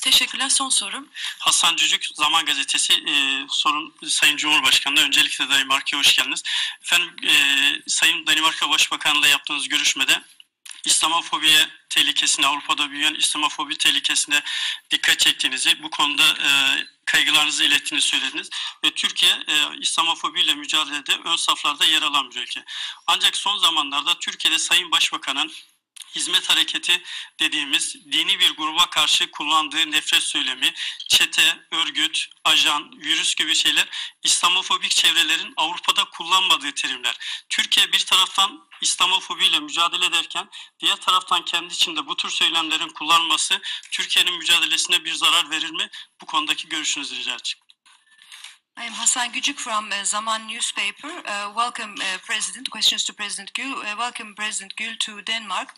Teşekkürler. Son sorum. Hasan Cücük, Zaman Gazetesi e, sorun Sayın Cumhurbaşkanı'na. Öncelikle Danimarka'ya hoş geldiniz. Efendim e, Sayın Danimarka Başbakanı'yla yaptığınız görüşmede İslamofobiye tehlikesine, Avrupa'da büyüyen İslamofobi tehlikesine dikkat çektiğinizi, bu konuda e, kaygılarınızı ilettiğini söylediniz. Ve Türkiye e, İslamofobiyle mücadelede ön saflarda yer alan bir ülke. Ancak son zamanlarda Türkiye'de Sayın Başbakan'ın hizmet hareketi dediğimiz dini bir gruba karşı kullandığı nefret söylemi, çete, örgüt, ajan, virüs gibi şeyler İslamofobik çevrelerin Avrupa'da kullanmadığı terimler. Türkiye bir taraftan İslamofobiyle mücadele ederken diğer taraftan kendi içinde bu tür söylemlerin kullanılması Türkiye'nin mücadelesine bir zarar verir mi? Bu konudaki görüşünüzü rica edeceğim. I am Hasan Gücük from uh, Zaman newspaper. Uh, welcome, uh, President. Questions to President Gül. Uh, welcome, President Gül, to Denmark.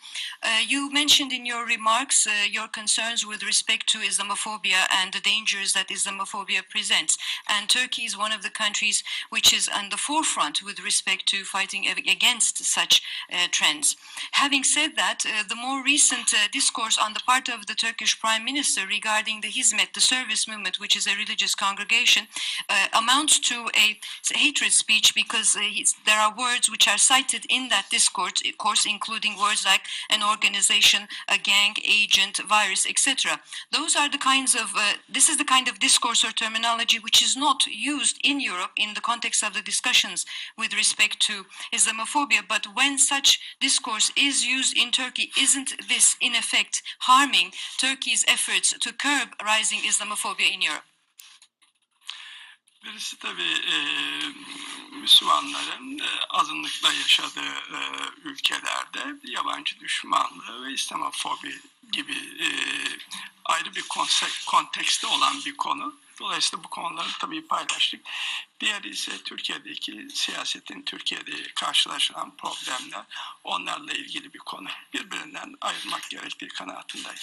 Uh, you mentioned in your remarks uh, your concerns with respect to Islamophobia and the dangers that Islamophobia presents. And Turkey is one of the countries which is on the forefront with respect to fighting against such trends. Having said that, the more recent discourse on the part of the Turkish Prime Minister regarding the Hizmet, the service movement, which is a religious congregation, uh, amounts to a hatred speech because uh, there are words which are cited in that discourse, of course, including words like an organization, a gang, agent, virus, etc. Those are the kinds of, uh, this is the kind of discourse or terminology which is not used in Europe in the context of the discussions with respect to Islamophobia. But when such discourse is used in Turkey, isn't this in effect harming Turkey's efforts to curb rising Islamophobia in Europe? Birisi tabii e, Müslümanların e, azınlıkla yaşadığı e, ülkelerde yabancı düşmanlığı ve İslamofobi gibi e, ayrı bir kontekste olan bir konu. Dolayısıyla bu konuları tabii paylaştık. Diğeri ise Türkiye'deki siyasetin Türkiye'de karşılaşılan problemler onlarla ilgili bir konu. Birbirinden ayırmak gerektiği kanaatindeyim.